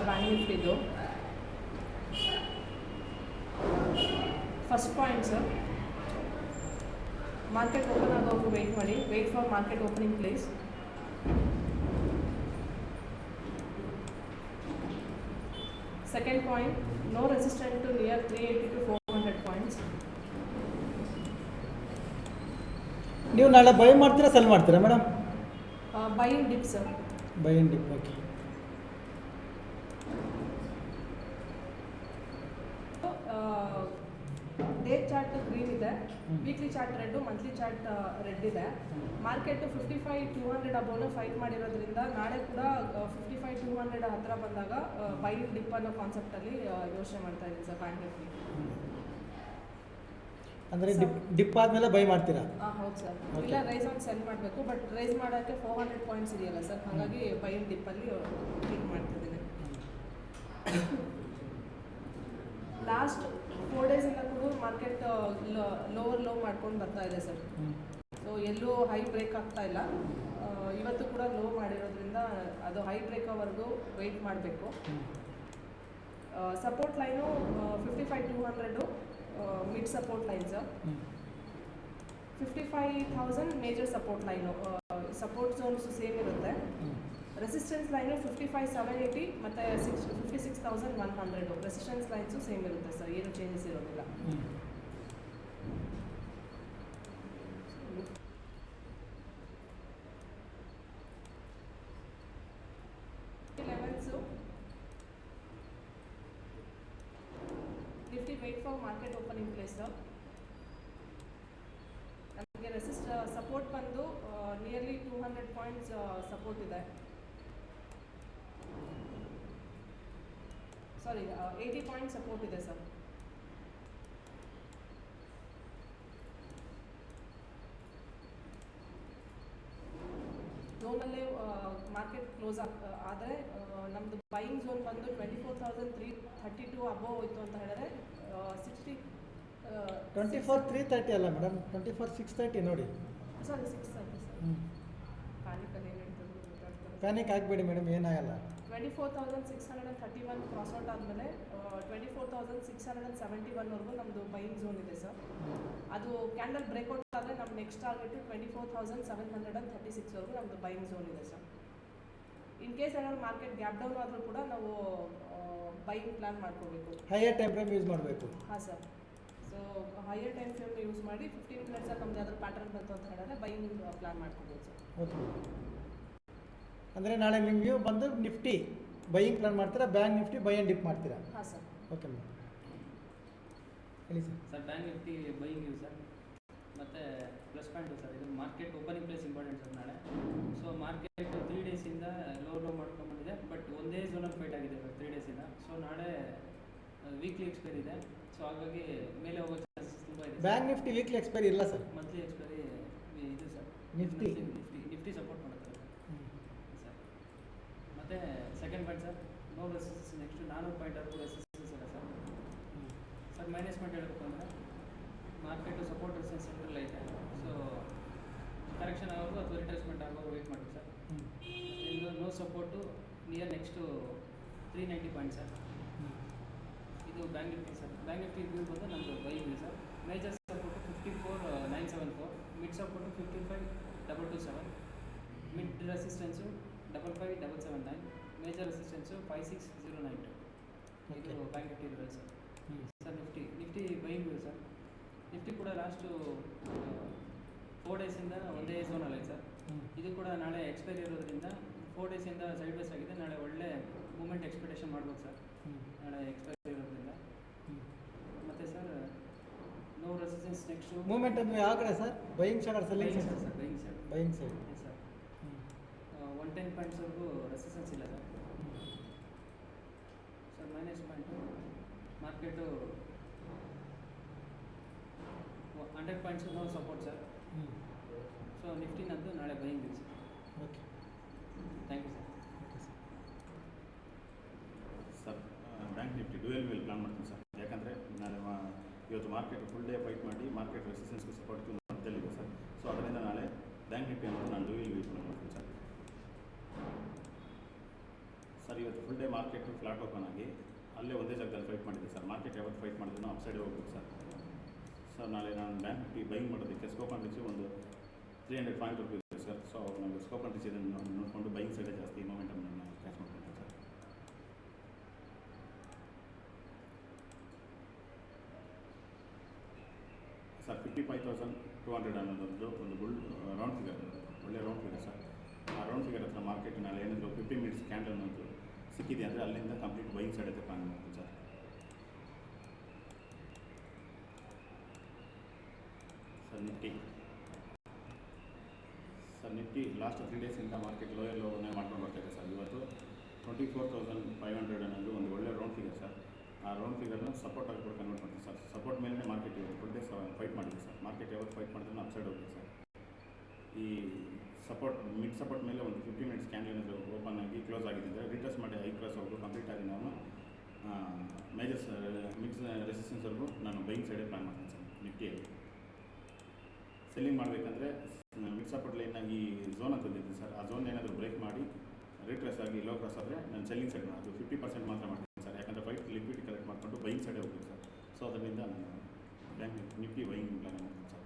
Sir bank ನಿಫ್ಟಿದು first point sir market open ಆಗೋವರೆಗೂ wait ಮಾಡಿ wait for market opening place second point no resistant to near three eighty to four hundred points ನೀವು ನಾಳೆ buy ಮಾಡ್ತೀರಾ sell ಮಾಡ್ತೀರಾ madam buy dip sir buy and dip okay day chart green ಇದೆ weekly chart red monthly chart red ಇದೆ. Market fifty five two hundred above fight ಮಾಡಿರೋದ್ರಿಂದ ನಾಳೆ ಕೂಡ fifty five two hundred ಹತ್ರ ಬಂದಾಗ ಬೈ ಡಿಪ್ ಅನ್ನೋ ಕಾನ್ಸೆಪ್ಟಲ್ಲಿ ಯೋಚನೆ ಮಾಡ್ತಾ ಇದ್ದೀನಿ ಸರ್ ಬ್ಯಾಂಕ್ ನಿಫ್ಟಿ ಅಂದರೆ ಡಿಪ್ ಡಿಪ್ ಆದಮೇಲೆ ಬೈ ಮಾಡ್ತೀರಾ? ಹಾಂ ಹೌದು ಸರ್. ಇಲ್ಲ ರೈಸ್ ಆನ್ ಸೆಲ್ ಮಾಡಬೇಕು ಬಟ್ ರೈಸ್ ಮಾಡೋಕ್ಕೆ ಫೋರ್ ಹಂಡ್ರೆಡ್ ಪಾಯಿಂಟ್ಸ್ ಇದೆಯಲ್ಲ ಸರ್ ಹಾಗಾಗಿ ಬೈ ಡಿಪ್ಪಲ್ಲಿ ಕ್ಲಿಕ್ ಮಾಡ್ತಿದ್ದೀನಿ. ಲಾಸ್ಟ್ ಫೋರ್ ಡೇಸಿಂದ ಕೂಡ ಮಾರ್ಕೆಟ್ ಲೋವರ್ ಲೋ ಮಾಡ್ಕೊಂಡು ಬರ್ತಾ ಇದೆ ಸರ್. ಸೊ ಎಲ್ಲೂ ಹೈ ಬ್ರೇಕ್ ಆಗ್ತಾ ಇಲ್ಲ. ಇವತ್ತು ಕೂಡ ಲೋ ಮಾಡಿರೋದ್ರಿಂದ ಅದು ಹೈ ಬ್ರೇಕ್ವರೆಗೂ ವೆಯ್ಟ್ ಮಾಡಬೇಕು. Support line fifty five two hundred mid support line sir fifty five thousand major support line support zones same ಇರುತ್ತೆ. Resistance line fifty five seven eighty ಮತ್ತು six fifty six thousand one hundred resistance lines same ಇರುತ್ತೆ sir ಏನು changes ಇರೋದಿಲ್ಲ ಹ್ಞೂ levels wait for market opening place ನಮಗೆ resist support ಬಂದು nearly two hundred points support ಇದೆ. Sorry eighty point support ಇದೆ sir ಝೋನಲ್ಲೇ ಮಾರ್ಕೆಟ್ ಕ್ಲೋಸ್ ಆಗ್ ಆದರೆ ನಮ್ಮದು ಬೈಯಿಂಗ್ ಝೋನ್ ಬಂದು twenty four thousand three thirty two above ಹೋಯಿತು ಅಂತ ಹೇಳಿದ್ರೆ sixty twenty four three thirty ಅಲ್ಲ madam twenty four six thirty ನೋಡಿ. ಸಾರಿ ಸಿಕ್ಸ್ ತರ್ಟಿ ಸರ್ ಹ್ಞೂ ಪ್ಯಾನಿಕಲ್ಲಿ ಏನು ಹೇಳ್ತಾರೆ ಪ್ಯಾನಿಕ್ ಆಗಬೇಡಿ ಮೇಡಮ್ ಏನಾಗಲ್ಲ twenty four thousand six hundred and thirty one cross out ಆದಮೇಲೆ twenty four thousand six hundred and seventy ಒನ್ವರೆಗೂ ನಮ್ಮದು buying zone ಇದೆ ಸರ್ ಅದು ಕ್ಯಾಂಡಲ್ ಬ್ರೇಕ್ಔಟ್ ಆದರೆ ನಮ್ಮ next target twenty four thousand seven hundred and thirty ಸಿಕ್ಸ್ವರೆಗೂ ನಮ್ಮದು buying zone ಇದೆ sir in case ಏನಾದ್ರು market gap down ಆದರೂ ಕೂಡ ನಾವು ಬೈಯಿಂಗ್ ಪ್ಲಾನ್ ಮಾಡ್ಕೋಬೇಕು. ಹೈಯರ್ ಟೈಮ್ ಫ್ರೇಮ್ ಯೂಸ್ ಮಾಡಬೇಕು. ಹಾಂ sir so higher time frame use ಮಾಡಿ ಫಿಫ್ಟೀನ್ ಮಿನಿಟ್ಸಲ್ಲಿ ನಮ್ದು ಯಾವ್ದಾದ್ರು ಪ್ಯಾಟರ್ನ್ ಬಂತು ಅಂತ ಹೇಳಿದ್ರೆ ಬೈಯಿಂಗ್ ಪ್ಲಾನ್ ಮಾಡ್ಕೋಬೋದು ಸರ್ ಓಕೆ ಅಂದರೆ ನಾಳೆ ನಿಮಗೆ ಬಂದು ನಿಫ್ಟಿ ಬೈಯಿಂಗ್ ಪ್ಲಾನ್ ಮಾಡ್ತೀರಾ bank Nifty buy and dip ಮಾಡ್ತೀರಾ? ಹಾಂ ಸರ್ ಓಕೆ ಮೇಡಮ್ ಹೇಳಿ sir sir bank Nifty buying sir ಮತ್ತು ಪ್ಲಸ್ ಪಾಯಿಂಟು ಸರ್ ಇದು market opening place important sir ನಾಳೆ. ಸೊ ಮಾರ್ಕೆಟ್ ತ್ರೀ ಡೇಸಿಂದ ಲೋ ಲೋ ಮಾಡ್ಕೊಂಡ್ಬಂದಿದೆ ಬಟ್ ಒಂದೇ ಝೋನಲ್ಲಿ ಫೈಟ್ ಆಗಿದೆ ಸರ್ ತ್ರೀ ಡೇಸಿಂದ ಸೊ ನಾಳೆ ವೀಕ್ಲಿ ಎಕ್ಸ್ಪೈರಿ ಇದೆ. ಸೊ ಹಾಗಾಗಿ ಮೇಲೆ ಹೋಗೋ ಚಾನ್ಸಸ್ ತುಂಬ ಇದೆ ಬ್ಯಾಂಕ್ ನಿಫ್ಟಿ ವೀಕ್ಲಿ ಎಕ್ಸ್ಪೈರಿ ಇಲ್ಲ ಸರ್ ಮಂತ್ಲಿ ಎಕ್ಸ್ಪೈರಿ ಇದು sir Nifty? Nifty Nifty support ಮಾಡುತ್ತೆ ಸರ್ ಮತ್ತು second point sir no resistance next ನಾನ್ನೂರು ಪಾಯಿಂಟ್ ರೆಸಿಸ್ಟೆನ್ಸ್ ಇಲ್ಲ ಸರ್ ಸರ್ ಮೈನಸ್ ಪಾಯಿಂಟ್ ಹೇಳಬೇಕು ಮಾರ್ಕೆಟು ಸಪೋರ್ಟ್ ರೆಸಿಸ್ಟೆನ್ಸ್ ಸೆಂಟ್ರಲ್ ಐತೆ ಸೊ ಕರೆಕ್ಷನ್ ಆಗೋದು ಅಥವಾ ರಿಟ್ರೇಸ್ಮೆಂಟ್ ಆಗೋದು ವೆಯ್ಟ್ ಮಾಡಿ ಸರ್ ಇನ್ನು no support near next three ninety point sir ಇದು bank Nifty sir bank Nifty view ಬಂದು ನಮ್ಮದು buying sir major support fifty four nine seven four mid support fifty five double two seven mid resistance double five double seven nine major resistance five six zero nine two ಇದು Okay. Bank Nifty ಇರೋದು sir sir Nifty Nifty buying sir Nifty ಕೂಡ last four ಡೇಸಿಂದ ಒಂದೇ ಝೋನಲ್ಲಿ sir. ಇದು ಕೂಡ ನಾಳೆ expiry ಇರೋದ್ರಿಂದ ಫೋರ್ ಡೇಸಿಂದ ಸೈಡ್ ಬೇಸ್ ಆಗಿದೆ ನಾಳೆ ಒಳ್ಳೆ ಮೂಮೆಂಟ್ ಎಕ್ಸ್ಪೆಕ್ಟೇಷನ್ ಮಾಡ್ಬೋದು ಸರ್. ನಾಳೆ ಎಕ್ಸ್ಪೈರಿ ಇರೋದ್ರಿಂದ. ಮತ್ತು sir no resistance next moment ಅಂದರೆ ಯಾವ ಕಡೆ sir? Buying side selling buying side sir buying sir buying side sir one ten ಪಾಯಿಂಟ್ಸ್ವರೆಗೂ resistance ಇಲ್ಲ sir. Sir minus point market hundred points ನಾವು support sir so ನಿಫ್ಟಿನದ್ದು ನಾಳೆ buying ಇದೆ sir okay thank you sir okay sir sir bank Nifty dual ಮೇಲೆ plan ಮಾಡ್ತೀನಿ sir ಯಾಕಂದರೆ ನಾಳೆ ಮಾ- ಇವತ್ತು ಮಾರ್ಕೆಟ್ ಫುಲ್ ಡೇ ಫೈಟ್ ಮಾಡಿ ಮಾರ್ಕೆಟ್ ರೆಸಿಸ್ಟೆನ್ಸ್ಗೆ ಸಪೋರ್ಟ್ ಮಧ್ಯದಲ್ಲಿದೆ ಸರ್ ಸೊ ಅದರಿಂದ ನಾಳೆ ಬ್ಯಾಂಕ್ ನಿಫ್ಟಿ ಅನ್ನೋದು ನಾನು ಡ್ಯೂಯಲ್ ವಿಲ್ ಪ್ಲಾನ್ ಮಾಡ್ತೀನಿ ಸರ್ ಸರ್ ಇವತ್ತು ಇವತ್ತು full day market flat open ಆಗಿ ಅಲ್ಲೇ ಒಂದೇ ಜಾಗದಲ್ಲಿ ಫೈಟ್ ಮಾಡಿದೆ ಸರ್ ಮಾರ್ಕೆಟ್ ಯಾವತ್ತು ಫೈಟ್ ಮಾಡಿದ್ರು ಅಪ್ಸೈಡ್ ಹೋಗ್ಬೇಕು ಸರ್ ಸರ್, ನಾಳೆ ನಾನು ಬ್ಯಾಂಕ್ ನಿಫ್ಟಿ ಬೈಯಿಂಗ್ ಮಾಡೋದಕ್ಕೆ ಸ್ಕೋಪ್ ಅಂಡ್ ರಿಚ್ ಒಂದು three hundred point rupees sir. So ನಮಗೆ ಸ್ಕೋಪ್ ಅಂಡ್ ರಿಚ್ ನೋಡಿಕೊಂಡು ಬೈಯಿಂಗ್ ಸೈಡೇ ಜಾಸ್ತಿ ಮೊಮೆಂಟಮ್ ನಾನು ಕ್ಯಾಚ್ ಮಾಡ್ಕೊಂಡೆ sir. Sir fifty five thousand two hundred ಅನ್ನೋದೊಂದು ಒಂದು ಬುಲ್ ರೌಂಡ್ ಫಿಗರ್ ಒಳ್ಳೆ ರೌಂಡ್ ಫಿಗರ್ ಸರ್. ಆ ರೌಂಡ್ ಫಿಗರ್ ಹತ್ರ ಮಾರ್ಕೆಟ್ನಲ್ಲಿ ಏನಾದರೂ ಫಿಫ್ಟಿ ಮಿನಿಟ್ಸ್ ಕ್ಯಾಂಡಲ್ ಅನ್ನೋದು ಸಿಕ್ಕಿದೆ ಅಂದರೆ ಅಲ್ಲಿಂದ ಕಂಪ್ಲೀಟ್ ಬೈಯಿಂಗ್ ಸೈಡ್ ಹತ್ರ ಪ್ಲಾನ್ ಮಾಡ್ತೀವಿ sir sir Nifty sir Nifty last three ಡೇಸಿಂದ market lower ಲೋನೇ ಮಾಡ್ಕೊಂಡು ಬರ್ತಾಯಿದೆ ಸರ್. ಇವತ್ತು twenty four thousand five hundred ಅನ್ನೋದು ಒಂದು ಒಳ್ಳೆ ರೌಂಡ್ ಫಿಗರ್ ಸರ್. ಆ ರೌಂಡ್ ಫಿಗರ್ನ ಸಪೋರ್ಟ್ ಆಗಿ ಕೂಡ ಕನ್ವರ್ಟ್ ಮಾಡ್ತೀವಿ ಸರ್. ಸಪೋರ್ಟ್ ಮೇಲೆ ಮಾರ್ಕೆಟ್ ಇವತ್ತು ಫುಲ್ ಡೇ ಫೈಟ್ ಮಾಡಿದೆ ಸರ್. ಮಾರ್ಕೆಟ್ ಯಾವಾಗ ಫೈಟ್ ಮಾಡಿದ್ರೆ ಅಪ್ ಸೈಡ್ ಹೋಗುತ್ತೆ ಸರ್. ಈ ಸಪೋರ್ಟ್ ಮಿಡ್ ಸಪೋರ್ಟ್ ಮೇಲೆ ಒಂದು ಫಿಫ್ಟಿ ಮಿನಿಟ್ಸ್ ಕ್ಯಾಂಡಲ್ ಏನಾದರೂ ಓಪನ್ ಆಗಿ ಕ್ಲೋಸ್ ಆಗಿದ್ದರೆ ರಿಟರ್ಸ್ ಮಾಡಿ ಹೈ ಕ್ಲಾಸ್ ಅವರು ಕಂಪ್ಲೀಟ್ ಆಗಿ ನಾನು ಮೇಜರ್ಸ್ ಮಿಡ್ಸ್ ಅವರು ನಾನು ಬೈಂಗ್ ಸೈಡೇ ಪ್ಲಾನ್ ಮಾಡ್ತೀನಿ ಸರ್ ನಿಫ್ಟಿಯಲ್ಲಿ ಸೆಲ್ಲಿಂಗ್ ಮಾಡಬೇಕಂದ್ರೆ ಮಿಡ್ ಸಪೋರ್ಟ್ ಲೈನ್ ಈ ಝೋನ್ ಅಂತ ಇದ್ದೀನಿ ಸರ್. ಆ ಝೋನ್ ಏನಾದರೂ ಬ್ರೇಕ್ ಮಾಡಿ ರಿಟ್ರೆಸ್ ಆಗಿ ಲೋ ಕ್ರಾಸ್ ಆದರೆ ನಾನು ಸೆಲ್ಲಿಂಗ್ ಸೈಡ್ ಅದು ಫಿಫ್ಟಿ ಪರ್ಸೆಂಟ್ ಮಾತ್ರ ಮಾಡ್ತೀನಿ ಸರ್. ಯಾಕಂದರೆ ಫೈಟ್ ಲಿಕ್ವಿಡ್ ಕಲೆಕ್ಟ್ ಮಾಡಿಕೊಂಡು ಬೈಯಿಂಗ್ ಸೈಡೇ ಹೋಗ್ತೀನಿ ಸರ್. ಸೊ ಅದರಿಂದ ನಾನು ಬ್ಯಾಂಕ್ ನಿಫ್ಟಿ ಬೈಯಿಂಗ್ ಪ್ಲಾನ್ ಮಾಡ್ತೀನಿ ಸರ್.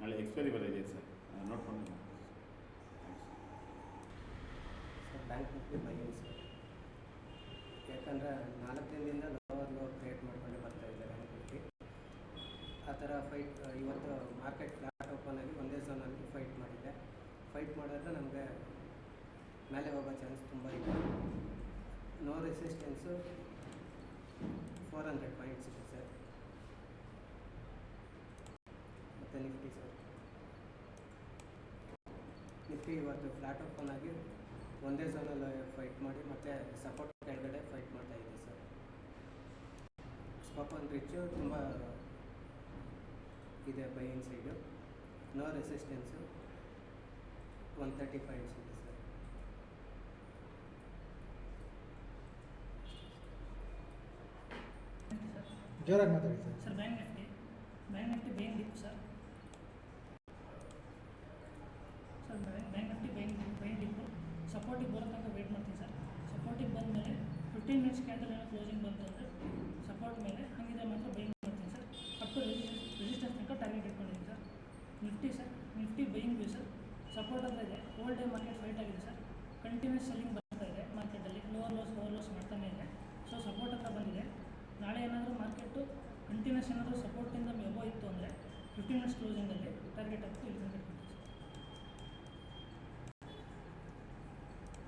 ನಾಳೆ ಎಕ್ಸ್ಪೈರಿ ಬರೋದಿದೆ ಸರ್. ನೋಡ್ಕೊಂಡು sir bank Nifty buying sir. ಯಾಕಂದರೆ ನಾಲ್ಕು ದಿನದಿಂದ ಲೋವರ್ ಲೋ ಕ್ರಿಯೇಟ್ ಮಾಡ್ಕೊಂಡು ಬರ್ತಾ ಇದೆ ಬ್ಯಾಂಕ್ ನಿಫ್ಟಿ ಆ ಥರ ಫೈಟ್ ಇವತ್ತು ಮಾರ್ಕೆಟ್ ಫ್ಲಾಟ್ ಓಪನ್ ಆಗಿ ಒಂದೇ ಝೋನಲ್ಲಿ ಫೈಟ್ ಮಾಡಿದೆ ಫೈಟ್ ಮಾಡಿದ್ರೆ ನಮಗೆ ಮೇಲೆ ಹೋಗೋ ಚಾನ್ಸ್ ತುಂಬ ಇದೆ. No resistance four hundred points ಇದೆ ಸರ್ ಮತ್ತು ನಿಫ್ಟಿ ಸರ್ ನಿಫ್ಟಿ ಇವತ್ತು ಫ್ಲಾಟ್ ಓಪನ್ ಆಗಿ ಒಂದೇ ಝೋನಲ್ಲಿ ಫೈಟ್ ಮಾಡಿ ಮತ್ತೆ ಸಪೋರ್ಟ್ ಕೆಳಗಡೆ ಫೈಟ್ ಮಾಡ್ತಾ ಇದೆ ಸರ್ ಸ್ಪಾಪನ್ ರಿಚ್ಚು ತುಂಬ ಇದೆ buy in side no resistance one thirty points ಇದೆ ಸರ್ ಜೋರಾಗಿ ಮಾತಾಡಿ sir sir bank Nifty bank Nifty ಬೇನ್ dip sir sir bank Nifty ಬೇನ್ ಬೇನ್ ಡಿಪ್ಪು ಸಪೋರ್ಟಿಗೆ ಬರೋ ತನಕ ವೇಟ್ ಮಾಡ್ತೀನಿ ಸರ್ ಸಪೋರ್ಟಿಗೆ ಬಂದಮೇಲೆ ಫಿಫ್ಟೀನ್ ಮಿನಿಟ್ಸ್ ಕ್ಯಾಂಡಲ್ ಏನೋ ಕ್ಲೋಸಿಂಗ್ ಬಂತು ಅಂದರೆ ಸಪೋರ್ಟ್ ಮೇಲೆ ಹಂಗಿದ್ರೆ ಮಾತ್ರ ಬೈಯಿಂಗ್ ಮಾಡ್ತೀನಿ sir up to resistance resistance ತನಕ ಟಾರ್ಗೆಟ್ ಇಟ್ಕೊಂಡಿದ್ದೀನಿ sir Nifty sir Nifty buying view sir support ಅಂತ ಇದೆ. ಓಲ್ಡ್ ಡೇ ಮಾರ್ಕೆಟ್ ಫೈಟ್ ಆಗಿದೆ ಸರ್. ಕಂಟಿನ್ಯೂಸ್ ಸೆಲ್ಲಿಂಗ್ ಬರ್ತಾ ಇದೆ ಮಾರ್ಕೆಟಲ್ಲಿ ಲೋವರ್ ಲೋಸ್ ಲೋವರ್ ಲೋಸ್ ಮಾಡ್ತಾನೆ ಇದೆ. ಸೊ ಸಪೋರ್ಟ್ ಹತ್ರ ಬಂದಿದೆ. ನಾಳೆ ಏನಾದರೂ ಮಾರ್ಕೆಟು ಕಂಟಿನ್ಯೂಸ್ ಏನಾದರೂ ಸಪೋರ್ಟಿಂದ ಎಬೋ ಇತ್ತು ಅಂದರೆ ಫಿಫ್ಟೀನ್ ಮಿನಿಟ್ಸ್ ಕ್ಲೋಸಿಂಗಲ್ಲಿ ಟಾರ್ಗೆಟ್ ಆಗ್ತು ಇಲ್ಲಿ ತನಕ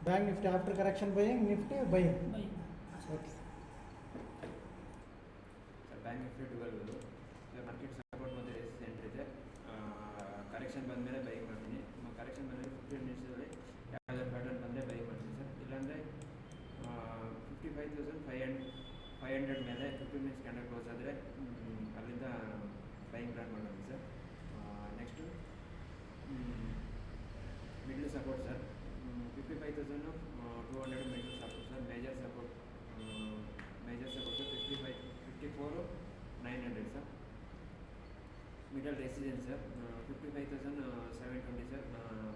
bank Nifty after correction buying Nifty buying buy okay sir bank Nifty twelve market support ಮತ್ತು ರೆಸಿಸ್ಟೆಂಟ್ ಇದೆ. ಕರೆಕ್ಷನ್ ಬಂದಮೇಲೆ ಬೈ ಕರೆಕ್ಷನ್ ಬಂದರೆ ಫಿಫ್ಟೀನ್ ಮಿನಿಟ್ಸಲ್ಲಿ ಯಾವುದಾದ್ರು ಪ್ಯಾಟರ್ನ್ ಬಂದರೆ ಬೈ ಮಾಡ್ತೀನಿ ಸರ್ ಇಲ್ಲಾಂದರೆ fifty five thousand five hundred five hundred ಮೇಲೆ ಫಿಫ್ಟಿ ಮಿನಿಟ್ಸ್ ಕ್ಯಾಂಡಲ್ ಕ್ಲೋಸ್ ಆದರೆ ಅಲ್ಲಿಂದ ಬೈಯಿಂಗ್ ಪ್ಲಾನ್ ಮಾಡ್ತೀನಿ sir next middle support sir fifty five thousand two hundred middle support sir major support major support fifty five fifty four nine hundred sir middle residence fifty five thousand seven twenty sir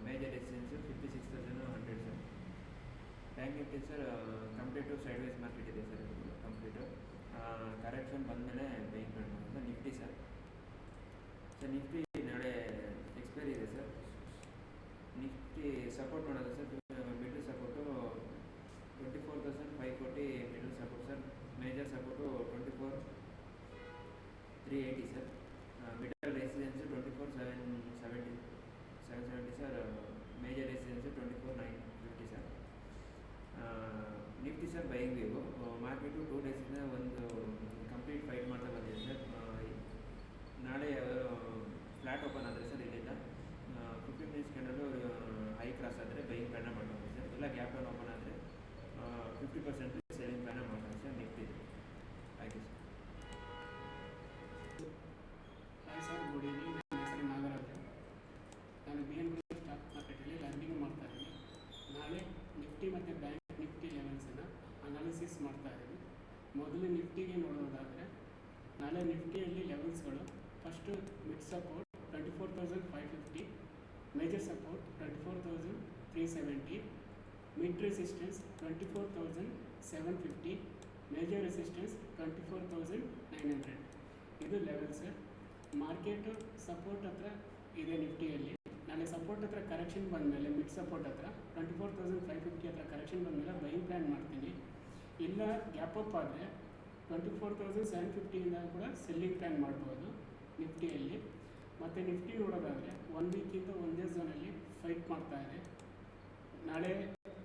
major residence fifty six thousand hundred sir bank Nifty sir complete side wise market ಇದೆ sir complete correction ಬಂದಮೇಲೆ bike ಮಾಡೋದು sir Nifty sir sir Nifty ನಾಳೆ expiry ಇದೆ sir Nifty support ಮಾಡೋದು sir middle support twenty four thousand five forty middle support sir major support twenty four three eighty sir middle residence twenty four seven seventy seven seventy sir major residence twenty four nine fifty sir Nifty sir buying ಬೇಕು market two ಡೇಸಿಂದ ಒಂದು complete fight ಮಾಡ್ತಾ ಬಂದಿದೆ sir. ನಾಳೆ flat open ಆದರೆ sir ಇಲ್ಲಿಂದ. Fifty minutes candle high cross ಆದರೆ buying plan ಮಾಡ್ಕೊಂಡು ಸರ್. ಇಲ್ಲ ಗ್ಯಾಪ್ ಡೌನ್ ಓಪನ್ ಆದರೆ ಫಿಫ್ಟಿ ಪರ್ಸೆಂಟ್ ಮೊದಲು ನಿಫ್ಟಿಗೆ ನೋಡೋದಾದರೆ, ನಾಳೆ ನಿಫ್ಟಿಯಲ್ಲಿ ಲೆವೆಲ್ಸ್ಗಳು first mid support twenty four thousand five fifty major support twenty four thousand three seventy mid resistance twenty four thousand seven fifty major resistance twenty four thousand nine hundred ಇದು levels market support ಹತ್ರ ಇದೆ ನಿಫ್ಟಿಯಲ್ಲಿ. ನಾನು support ಹತ್ರ correction ಬಂದಮೇಲೆ mid support ಹತ್ರ twenty four thousand five fifty ಹತ್ರ correction ಬಂದಮೇಲೆ ಬೈಯಿಂಗ್ ಪ್ಲ್ಯಾನ್ ಮಾಡ್ತೀನಿ. ಇಲ್ಲ ಗ್ಯಾಪ್ ಅಪ್ ಆದರೆ ಟ್ವೆಂಟಿ ಫೋರ್ ತೌಸಂಡ್ ಸೆವೆನ್ ಫಿಫ್ಟಿಯಿಂದ ಕೂಡ ಸೆಲ್ಲಿಂಗ್ ಪ್ಲಾನ್ ಮಾಡ್ಬೋದು ನಿಫ್ಟಿಯಲ್ಲಿ. ಮತ್ತು ನಿಫ್ಟಿ ನೋಡೋದಾದರೆ ಒನ್ ವೀಕಿಂದ ಒಂದೇ ಝೋನಲ್ಲಿ ಫೈಟ್ ಮಾಡ್ತಾ ಇದೆ. ನಾಳೆ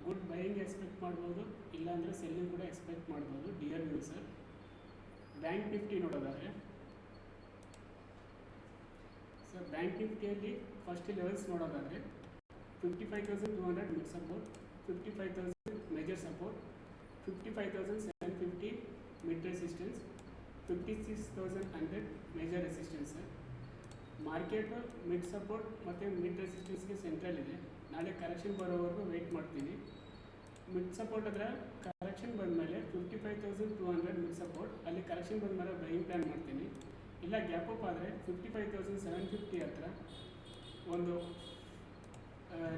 ಗುಡ್ ಬೈಯಿಂಗ್ ಎಕ್ಸ್ಪೆಕ್ಟ್ ಮಾಡ್ಬೋದು, ಇಲ್ಲಾಂದರೆ ಸೆಲ್ಲಿಂಗ್ ಕೂಡ ಎಕ್ಸ್ಪೆಕ್ಟ್ ಮಾಡ್ಬೋದು ಡಿಯರ್ ಸರ್ ಬ್ಯಾಂಕ್ ನಿಫ್ಟಿ ನೋಡೋದಾದರೆ ಸರ್ ಬ್ಯಾಂಕ್ ನಿಫ್ಟಿಯಲ್ಲಿ ಫಸ್ಟ್ ಲೆವೆಲ್ಸ್ ನೋಡೋದಾದರೆ fifty five thousand two hundred mid support fifty five thousand major support fifty five thousand seven fifty mid resistance fifty six thousand hundred major resistance sir market mid support ಮತ್ತು mid ರೆಸಿಸ್ಟೆನ್ಸ್ಗೆ central ಇದೆ. ನಾಳೆ correction ಬರೋವರೆಗೂ wait ಮಾಡ್ತೀನಿ. Mid support ಹತ್ರ correction ಬಂದಮೇಲೆ fifty five thousand two hundred mid support ಅಲ್ಲಿ correction ಬಂದಮೇಲೆ ಬೈಯಿಂಗ್ ಪ್ಲ್ಯಾನ್ ಮಾಡ್ತೀನಿ. ಇಲ್ಲ ಗ್ಯಾಪ್ ಅಪ್ ಆದರೆ fifty five thousand seven fifty ಹತ್ರ ಒಂದು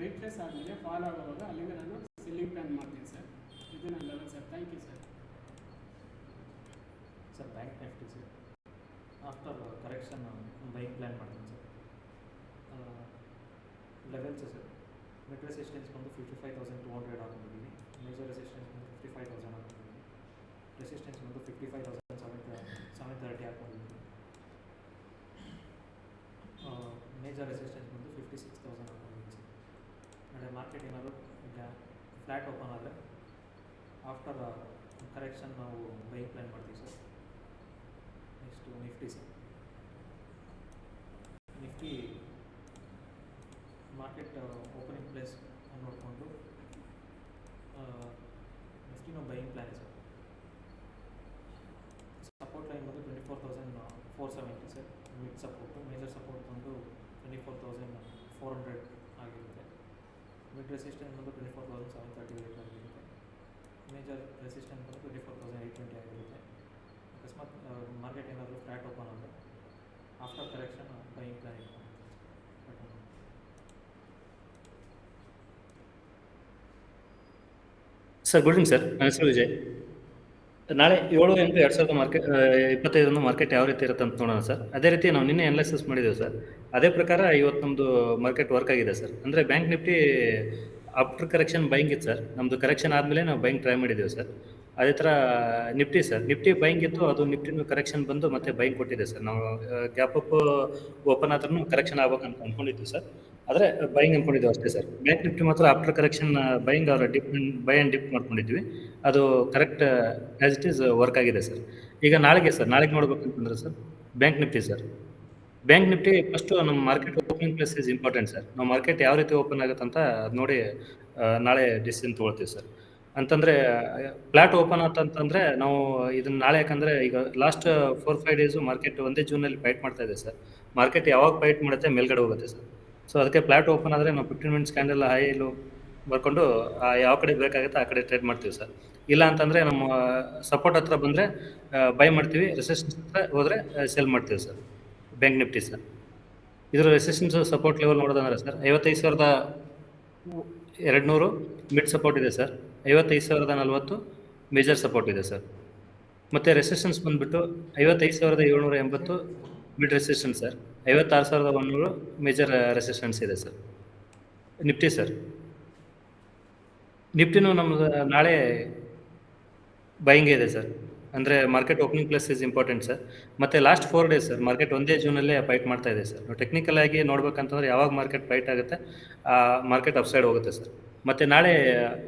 ರೀಪ್ಲೇಸ್ ಆದಮೇಲೆ ಫಾಲ್ ಆಗುವಾಗ ಅಲ್ಲಿಂದ ನಾನು ಸೆಲ್ಲಿಂಗ್ ಪ್ಲ್ಯಾನ್ ಮಾಡ್ತೀನಿ ಸರ್ ಇದು ನನ್ನ level sir thank you sir sir bank Nifty sir after correction bike plan ಮಾಡ್ತೀನಿ sir levels sir mid resistance ಬಂದು fifty five thousand two hundred ಹಾಕೊಂಡಿದ್ದೀನಿ ಮೇಜರ್ ರೆಸಿಸ್ಟೆನ್ಸ್ ಬಂದು ಫಿಫ್ಟಿ ಫೈವ್ ತೌಸಂಡ್ ಹಾಕೊಂಡಿದ್ದೀನಿ resistance ಬಂದು fifty five thousand seven seven thirty ಹಾಕೊಂಡಿದ್ದೀನಿ major resistance ಬಂದು fifty six thousand ಹಾಕೊಂಡಿದ್ದೀನಿ sir ನಾಳೆ ಮಾರ್ಕೆಟ್ ಏನಾದರೂ ಫ್ಲ್ಯಾಟ್ ಓಪನ್ ಆದರೆ ಆಫ್ಟರ್ ಕರೆಕ್ಷನ್ ನಾವು ಬೈಕ್ ಪ್ಲ್ಯಾನ್ ಮಾಡ್ತೀವಿ sir next Nifty sir Nifty market opening place ನೋಡಿಕೊಂಡು ನಿಫ್ಟಿನೂ buying plan sir support line ಬಂದು twenty four thousand four seventy sir mid support major support ಬಂದು twenty four thousand four hundred ಆಗಿರುತ್ತೆ. Mid resistance ಬಂದು twenty four thousand seven thirty eight ಆಗಿರುತ್ತೆ. Major resistance ಬಂದು twenty four thousand twenty ಆಗಿರುತ್ತೆ. ಅಕಸ್ಮಾತ್ market ಏನಾದರೂ flat open ಆದರೆ after correction buying plan ಇಟ್ಕೊಂಡು ಸರ್ ಗುಡ್ ಈವ್ನಿಂಗ್ ಸರ್ ನನ್ನ ಹೆಸರು ವಿಜಯ್. ನಾಳೆ ಏಳು ಎಂಟು ಎರಡು ಸಾವಿರದ ಮಾರ್ಕೆಟ್ ಇಪ್ಪತ್ತೈದರಂದು ಮಾರ್ಕೆಟ್ ಯಾವ ರೀತಿ ಇರುತ್ತೆ ಅಂತ ನೋಡೋಣ ಸರ್ ಅದೇ ರೀತಿ ನಾವು ನಿನ್ನೆ ಅನಾಲಿಸಿಸ್ ಮಾಡಿದ್ದೇವೆ ಸರ್ ಅದೇ ಪ್ರಕಾರ ಇವತ್ತು ನಮ್ಮದು ಮಾರ್ಕೆಟ್ ವರ್ಕ್ ಆಗಿದೆ ಸರ್ ಅಂದರೆ bank Nifty after correction buying ಇತ್ತು ಸರ್ ನಮ್ಮದು ಕರೆಕ್ಷನ್ ಆದಮೇಲೆ ನಾವು ಬೈಂಗ್ ಟ್ರೈ ಮಾಡಿದ್ದೇವೆ ಸರ್ ಅದೇ ಥರ ನಿಫ್ಟಿ ಸರ್ ನಿಫ್ಟಿ ಬೈಂಗ್ ಇತ್ತು, ಅದು ನಿಫ್ಟಿನೂ ಕರೆಕ್ಷನ್ ಬಂದು ಮತ್ತೆ ಬೈಂಗ್ ಕೊಟ್ಟಿದೆ ಸರ್ ನಾವು ಗ್ಯಾಪ್ ಅಪ್ ಓಪನ್ ಆದ್ರೂ ಕರೆಕ್ಷನ್ ಆಗ್ಬೇಕು ಅಂತ ಅಂದ್ಕೊಂಡಿದ್ವಿ ಸರ್ ಆದರೆ ಬೈಂಗ್ ಅಂದ್ಕೊಂಡಿದ್ದೆವು ಅಷ್ಟೇ ಸರ್ ಬ್ಯಾಂಕ್ ನಿಫ್ಟಿ ಮಾತ್ರ ಆಫ್ಟರ್ ಕರೆಕ್ಷನ್ ಬೈಂಗ್ ಅವರ ಡಿಪ್ ಬೈ ಆ್ಯಂಡ್ ಡಿಪ್ ಮಾಡ್ಕೊಂಡಿದ್ವಿ. ಅದು correct as it is work ಆಗಿದೆ ಸರ್ ಈಗ ನಾಳೆಗೆ ಸರ್ ನಾಳೆಗೆ ನೋಡ್ಬೇಕಂತಂದ್ರೆ sir bank Nifty sir bank Nifty first ನಮ್ಮ market opening place is important sir ನಾವು ಮಾರ್ಕೆಟ್ ಯಾವ ರೀತಿ ಓಪನ್ ಆಗುತ್ತೆ ಅಂತ ಅದ್ ನೋಡಿ ನಾಳೆ ಡಿಸಿಷನ್ ತೊಗೊಳ್ತೀವಿ ಸರ್ ಅಂತಂದ್ರೆ ಫ್ಲಾಟ್ ಓಪನ್ ಆತಂತಂದರೆ ನಾವು ಇದನ್ನ ನಾಳೆ ಯಾಕಂದ್ರೆ ಈಗ last four five days market ಒಂದೇ ಜೂನಲ್ಲಿ ಫೈಟ್ ಮಾಡ್ತಾ ಇದೆ ಸರ್ ಮಾರ್ಕೆಟ್ ಯಾವಾಗ ಫೈಟ್ ಮಾಡುತ್ತೆ ಮೇಲ್ಗಡೆ ಹೋಗುತ್ತೆ ಸರ್ ಸೊ ಅದಕ್ಕೆ ಫ್ಲಾಟ್ ಓಪನ್ ಆದರೆ ನಾವು fifteen minutes candle high low ಬರ್ಕೊಂಡು ಯಾವ ಕಡೆ ಬೇಕಾಗುತ್ತೆ ಆ ಕಡೆ ಟ್ರೇಡ್ ಮಾಡ್ತೀವಿ ಸರ್ ಇಲ್ಲ ಅಂತಂದರೆ ನಮ್ಮ ಸಪೋರ್ಟ್ ಹತ್ರ ಬಂದರೆ ಬೈ ಮಾಡ್ತೀವಿ ರೆಸಿಸ್ಟೆನ್ಸ್ ಹತ್ರ ಹೋದರೆ ಸೆಲ್ ಮಾಡ್ತೀವಿ ಸರ್ ಬ್ಯಾಂಕ್ ನಿಫ್ಟಿ ಸರ್. ಇದರ ರೆಸಿಸ್ಟೆನ್ಸ್ ಸಪೋರ್ಟ್ ಲೆವೆಲ್ ನೋಡೋದಂದ್ರೆ ಸರ್, ಐವತ್ತೈದು ಸಾವಿರದ ಎರಡು ನೂರು ಮಿಡ್ ಸಪೋರ್ಟ್ ಇದೆ ಸರ್. ಐವತ್ತೈದು ಸಾವಿರದ ನಲವತ್ತು ಮೇಜರ್ ಸಪೋರ್ಟ್ ಇದೆ ಸರ್. ಮತ್ತು ರೆಸಿಸ್ಟೆನ್ಸ್ ಬಂದುಬಿಟ್ಟು ಐವತ್ತೈದು ಸಾವಿರದ ಏಳ್ನೂರ ಎಂಬತ್ತು ಮಿಡ್ ರೆಸಿಸ್ಟೆನ್ಸ್ ಸರ್. ಐವತ್ತಾರು ಸಾವಿರದ ಒಂದೂರು ಮೇಜರ್ ರೆಸಿಸ್ಟೆನ್ಸ್ ಇದೆ ಸರ್. Nifty sir. ನಿಫ್ಟಿನೂ ನಮ್ಮದು ನಾಳೆ ಬೈಂಗ್ ಇದೆ ಸರ್. ಅಂದರೆ market opening plus is important sir ಮತ್ತೆ last four days sir market ಒಂದೇ ಜೂನಲ್ಲೇ ಫೈಟ್ ಮಾಡ್ತಾ ಇದೆ ಸರ್ ನಾವು ಟೆಕ್ನಿಕಲ್ ಆಗಿ ನೋಡ್ಬೇಕಂತಂದ್ರೆ ಯಾವಾಗ ಮಾರ್ಕೆಟ್ ಫೈಟ್ ಆಗುತ್ತೆ, ಆ ಮಾರ್ಕೆಟ್ ಅಪ್ಸೈಡ್ ಹೋಗುತ್ತೆ ಸರ್ ಮತ್ತು ನಾಳೆ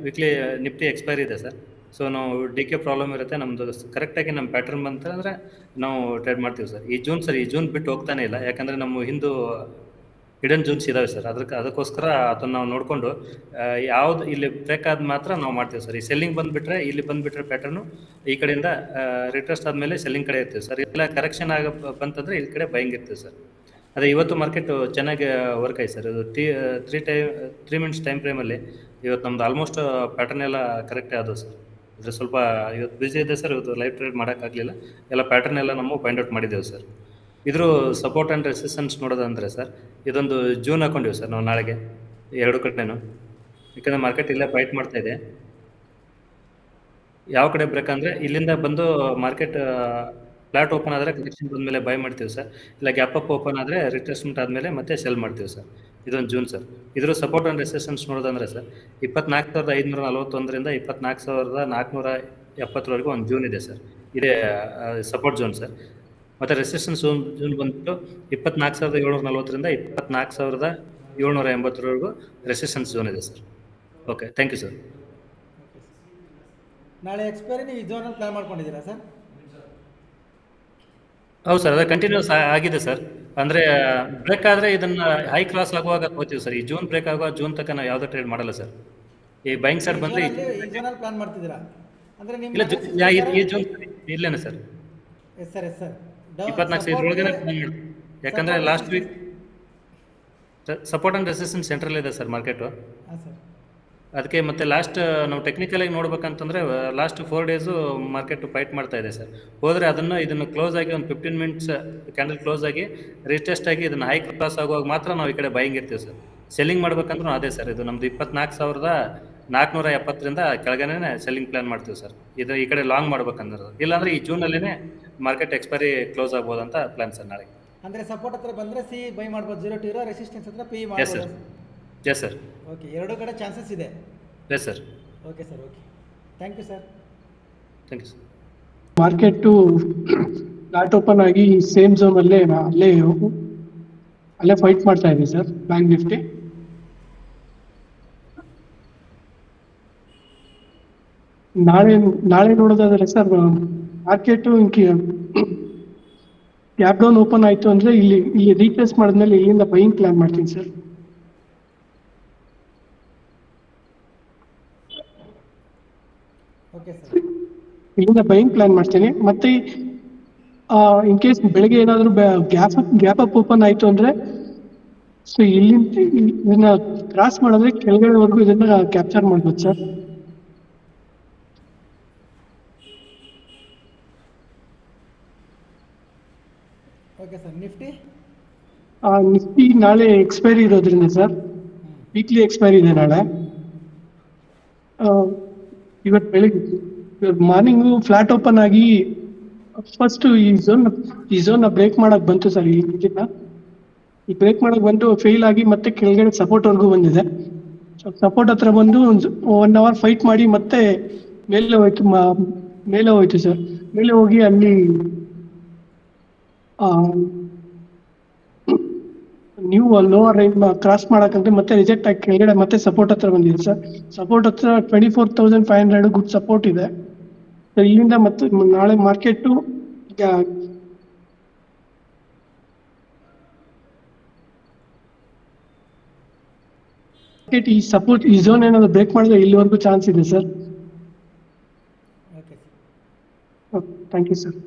ವೀಕ್ಲಿ ನಿಫ್ಟಿ ಎಕ್ಸ್ಪೈರಿ ಇದೆ ಸರ್ ಸೊ ನಾವು ಡಿ ಕೆ ಪ್ರಾಬ್ಲಮ್ ಇರುತ್ತೆ ನಮ್ಮದು ಕರೆಕ್ಟಾಗಿ ನಮ್ಮ ಪ್ಯಾಟರ್ನ್ ಬಂತಂದ್ರೆ ನಾವು ಟ್ರೇಡ್ ಮಾಡ್ತೀವಿ ಸರ್ ಈ ಜೂನ್ ಸರ್ ಈ ಜೂನ್ ಬಿಟ್ಟು ಹೋಗ್ತಾನೆ ಇಲ್ಲ. ಯಾಕಂದರೆ ನಮ್ಮ ಹಿಂದೂ ಹಿಡನ್ ಜೂನ್ಸ್ ಇದಾವೆ ಸರ್. ಅದಕ್ಕೆ, ಅದಕ್ಕೋಸ್ಕರ ಅದನ್ನ ನಾವು ನೋಡಿಕೊಂಡು ಯಾವ್ದು ಇಲ್ಲಿ ಬೇಕಾದ ಮಾತ್ರ ನಾವು ಮಾಡ್ತೀವಿ ಸರ್. ಈ ಸೆಲ್ಲಿಂಗ್ ಬಂದ್ಬಿಟ್ರೆ, ಇಲ್ಲಿ ಬಂದುಬಿಟ್ರೆ ಪ್ಯಾಟರ್ನು ಈ ಕಡೆಯಿಂದ ರಿಟ್ರೆಸ್ಟ್ ಆದಮೇಲೆ ಸೆಲ್ಲಿಂಗ್ ಕಡೆ ಇರ್ತೀವಿ ಸರ್. ಇಲ್ಲ ಕರೆಕ್ಷನ್ ಆಗ ಬಂತಂದರೆ ಇಲ್ಲಿ ಕಡೆ ಬೈಂಗ್ ಇರ್ತೀವಿ ಸರ್. ಅದೇ ಇವತ್ತು ಮಾರ್ಕೆಟ್ ಚೆನ್ನಾಗಿ ವರ್ಕ್ ಆಯ್ತು ಸರ್. ಇದು T three time three minutes time ಫ್ರೇಮಲ್ಲಿ ಇವತ್ತು ನಮ್ದು ಆಲ್ಮೋಸ್ಟ್ ಪ್ಯಾಟರ್ನ್ ಎಲ್ಲ ಕರೆಕ್ಟೇ ಆದವು ಸರ್. ಅಂದರೆ ಸ್ವಲ್ಪ, ಇವತ್ತು ಬ್ಯುಸಿ ಇದೆ ಸರ್, ಇವತ್ತು ಲೈವ್ ಟ್ರೇಡ್ ಮಾಡೋಕ್ಕಾಗಲಿಲ್ಲ ಎಲ್ಲ ಪ್ಯಾಟರ್ನ್ ಎಲ್ಲ ನಾವು ಫೈಂಡ್ ಔಟ್ ಮಾಡಿದ್ದೇವೆ ಸರ್. ಇದ್ರ ಸಪೋರ್ಟ್ ಆ್ಯಂಡ್ ರೆಸಿಸ್ಟೆನ್ಸ್ ನೋಡೋದಂದ್ರೆ ಸರ್ ಇದೊಂದು ಜೂನ್ ಹಾಕೊಂಡಿವಿ ಸರ್ ನಾವು ನಾಳೆಗೆ, ಎರಡು ಕಡೆನೂ. ಯಾಕಂದರೆ ಮಾರ್ಕೆಟ್ ಇಲ್ಲೇ ಫೈಟ್ ಮಾಡ್ತಾ ಇದೆ. ಯಾವ ಕಡೆ ಬ್ರೇಕ್ ಅಂದರೆ ಇಲ್ಲಿಂದ ಬಂದು ಮಾರ್ಕೆಟ್ ಫ್ಲಾಟ್ ಓಪನ್ ಆದರೆ ಕಲೆಕ್ಷನ್ ಬಂದಮೇಲೆ ಬೈ ಮಾಡ್ತೀವಿ ಸರ್ ಇಲ್ಲ ಗ್ಯಾಪ್ ಅಪ್ ಓಪನ್ ಆದರೆ ರಿಟ್ರೆಸ್ಮೆಂಟ್ ಆದಮೇಲೆ ಮತ್ತೆ ಸೆಲ್ ಮಾಡ್ತೀವಿ ಸರ್ ಇದೊಂದು ಜೂನ್ ಸರ್ ಇದ್ರ ಸಪೋರ್ಟ್ ಆ್ಯಂಡ್ ರೆಸಿಸ್ಟೆನ್ಸ್ ನೋಡೋದಂದ್ರೆ ಸರ್ ಇಪ್ಪತ್ನಾಲ್ಕು ಸಾವಿರದ ಐದುನೂರ ನಲವತ್ತೊಂದರಿಂದ ಇಪ್ಪತ್ನಾಲ್ಕು ಸಾವಿರದ ನಾಲ್ಕುನೂರ ಎಪ್ಪತ್ತರವರೆಗೂ ಒಂದು ಜೂನ್ ಇದೆ ಸರ್ ಇದೇ ಸಪೋರ್ಟ್ ಜೋನ್ ಸರ್ ಮತ್ತು ರೆಸಿಸ್ಟೆನ್ಸ್ ಜೋನ್ ಜೂನ್ ಬಂದ್ಬಿಟ್ಟು ಇಪ್ಪತ್ನಾಲ್ಕು ಸಾವಿರದ ಏಳ್ನೂರ ನಲ್ವತ್ತರಿಂದ ಇಪ್ಪತ್ನಾಲ್ಕು ಸಾವಿರದ ಏಳ್ನೂರ ಎಂಬತ್ತರವರೆಗೂ ರೆಸಿಸ್ಟೆನ್ಸ್ ಜೋನ್ ಇದೆ sir. Okay thank you sir ನಾಳೆ ಎಕ್ಸ್ಪೈರಿ ನೀವು ಈ ಝೋನಲ್ಲಿ ಪ್ಲಾನ್ ಮಾಡ್ಕೊಂಡಿದ್ದೀರಾ ಸರ್? ಹೌದು ಸರ್ ಅದು ಕಂಟಿನ್ಯೂಸ್ ಆಗಿದೆ ಸರ್. ಅಂದರೆ ಬ್ರೇಕ್ ಆದರೆ ಇದನ್ನು ಹೈ ಕ್ರಾಸ್ ಆಗುವಾಗ ಹೋಗ್ತೀವಿ ಸರ್. ಈ ಜೂನ್ ಬ್ರೇಕ್ ಆಗುವಾಗ ಜೂನ್ ತನಕ ನಾವು ಯಾವುದೇ ಟ್ರೇಡ್ ಮಾಡಲ್ಲ ಸರ್. ಈ ಬೈಂಗ್ ಸರ್ ಬಂದರೆ ಪ್ಲಾನ್ ಮಾಡ್ತಿದ್ದೀರಾ? ಅಂದರೆ ಇಲ್ಲ ಈ zone ಇಲ್ಲೇನೆ sir. Yes sir yes sir ಇಪ್ಪತ್ನಾಲ್ಕು ಸೈಜ್ ಪ್ಲಾನ್ ಯಾಕಂದ್ರೆ last week support and resistance central ಇದೆ ಸರ್ ಮಾರ್ಕೆಟು ಅದಕ್ಕೆ ಮತ್ತೆ ಲಾಸ್ಟ್ ನಾವು ಟೆಕ್ನಿಕಲಾಗಿ ನೋಡ್ಬೇಕಂತಂದ್ರೆ last four days market fight ಮಾಡ್ತಾ ಇದೆ ಸರ್ ಹೋದ್ರೆ ಅದನ್ನು ಇದನ್ನು ಕ್ಲೋಸ್ ಆಗಿ ಒಂದು ಫಿಫ್ಟೀನ್ ಮಿನಿಟ್ಸ್ ಕ್ಯಾಂಡಲ್ ಕ್ಲೋಸ್ ಆಗಿ ರಿಟೆಸ್ಟ್ ಆಗಿ ಇದನ್ನು ಹೈ ಕ್ರಾಸ್ ಆಗುವಾಗ ಮಾತ್ರ ನಾವು ಈ ಕಡೆ ಬೈಯಿಂಗ್ ಇರ್ತೀವಿ ಸರ್ ಸೆಲ್ಲಿಂಗ್ ಮಾಡ್ಬೇಕಂದ್ರೂ ಅದೇ ಸರ್ ಇದು ನಮ್ದು ಇಪ್ಪತ್ನಾಲ್ಕು ಸಾವಿರದ ನಾಲ್ಕುನೂರ ಎಪ್ಪತ್ತರಿಂದ ಕೆಳಗನೆ ಸೆಲ್ಲಿಂಗ್ ಪ್ಲಾನ್ ಮಾಡ್ತೀವಿ ಸರ್ ಇದು ಈ ಕಡೆ ಲಾಂಗ್ ಮಾಡ್ಬೇಕಂದ್ರೆ. ಇಲ್ಲಾಂದ್ರೆ ಈ ಜೂನಲ್ಲೇ ಮಾರ್ಕೆಟ್ ಎಕ್ಸ್ಪೈರಿ ಕ್ಲೋಸ್ ಆಗ್ಬೋದು ಅಂತ ಪ್ಲಾನ್ ಸರ್ ನಾಳೆ. ಅಂದರೆ ಸಪೋರ್ಟ್ ಹತ್ರ ಬಂದರೆ ಸಿ ಬೈ ಮಾಡ್ಬೋದು ಜೀರೋ ಟು ಇರೋ ರೆಸಿಸ್ಟೆನ್ಸ್ ಹತ್ರ ಪಿ ಎಸ್ ಸರ್ ಮಾಡ್ಬೋದು. ಎಸ್ ಸರ್ ಓಕೆ ಎರಡೂ ಕಡೆ ಚಾನ್ಸಸ್ ಇದೆ. Yes sir okay sir okay thank you sir thank you sir market flat open ಆಗಿ ಸೇಮ್ ಝೋನ್ ಅಲ್ಲೇ ಅಲ್ಲೇ ಅಲ್ಲೇ ಫೈಟ್ ಮಾಡ್ತಾ ಇದೆ ಸರ್ ಬ್ಯಾಂಕ್ ನಿಫ್ಟಿ ನಾಳೆ ನಾಳೆ ನೋಡೋದಾದ್ರೆ sir market gap down open ಆಯಿತು ಅಂದರೆ ಇಲ್ಲಿ ಇಲ್ಲಿ ರೀಪ್ಲೇಸ್ ಮಾಡಿದ್ಮೇಲೆ ಇಲ್ಲಿಂದ ಬೈಯಿಂಗ್ ಪ್ಲಾನ್ ಮಾಡ್ತೀನಿ ಸರ್ ಇಲ್ಲಿಂದ ಬೈಯಿಂಗ್ ಪ್ಲಾನ್ ಮಾಡ್ತೀನಿ. ಮತ್ತೆ ಇನ್ ಕೇಸ್ ಬೆಳಗ್ಗೆ ಏನಾದರೂ ಗ್ಯಾಪ್ ಗ್ಯಾಪ್ ಅಪ್ ಓಪನ್ ಆಯಿತು ಅಂದರೆ ಸೊ ಇಲ್ಲಿಂದ ಇದನ್ನ ಕ್ರಾಸ್ ಮಾಡಿದ್ರೆ ಕೆಳಗಡೆವರೆಗೂ ಇದನ್ನ ಕ್ಯಾಪ್ಚರ್ ಮಾಡ್ಬೋದು sir okay sir, Nifty? Nifty ನಾಳೆ ಎಕ್ಸ್ಪೈರಿ ಇರೋದ್ರಿಂದ ಸರ್. ವೀಕ್ಲಿ ಎಕ್ಸ್ಪೈರಿ ಇದೆ ನಾಳೆ. ಇವತ್ತು ಬೆಳಿಗ್ಗೆ ಮಾರ್ನಿಂಗು ಫ್ಲಾಟ್ ಓಪನ್ ಆಗಿ ಫಸ್ಟ್ ಈ ಝೋನ್ ಈ ಝೋನ್ನ ಬ್ರೇಕ್ ಮಾಡಕ್ ಬಂತು ಸರ್ ಈ ಇದನ್ನ ಈ ಬ್ರೇಕ್ ಮಾಡಕ್ ಬಂದು ಫೇಲ್ ಆಗಿ ಮತ್ತೆ ಕೆಳಗಡೆ ಸಪೋರ್ಟ್ವರೆಗೂ ಬಂದಿದೆ. ಸಪೋರ್ಟ್ ಹತ್ರ ಬಂದು ಒನ್ ಅವರ್ ಫೈಟ್ ಮಾಡಿ ಮತ್ತೆ ಮೇಲೆ ಹೋಯ್ತು ಮೇಲೆ ಹೋಯ್ತು ಸರ್. ಮೇಲೆ ಹೋಗಿ ಅಲ್ಲಿ ನೀವು ಲೋವರ್ ರೈನ್ ಕ್ರಾಸ್ ಮಾಡಕ್ಕಂತ ಮತ್ತೆ ರಿಜೆಕ್ಟ್ ಆಗಿ ಕೆಳಗಡೆ ಮತ್ತೆ ಸಪೋರ್ಟ್ ಹತ್ರ ಬಂದಿದೆ ಸರ್ ಸಪೋರ್ಟ್ ಹತ್ರ twenty four thousand five hundred good support ಇದೆ ಇಲ್ಲಿಂದ ಮತ್ತೆ ನಾಳೆ ಮಾರ್ಕೆಟು ಮಾರ್ಕೆಟ್ ಈ ಸಪೋರ್ಟ್ ಈ ಝೋನ್ ಏನಾದ್ರು ಬ್ರೇಕ್ ಮಾಡಿದ್ರೆ ಇಲ್ಲಿವರೆಗೂ ಚಾನ್ಸ್ ಇದೆ sir okay sir thank you sir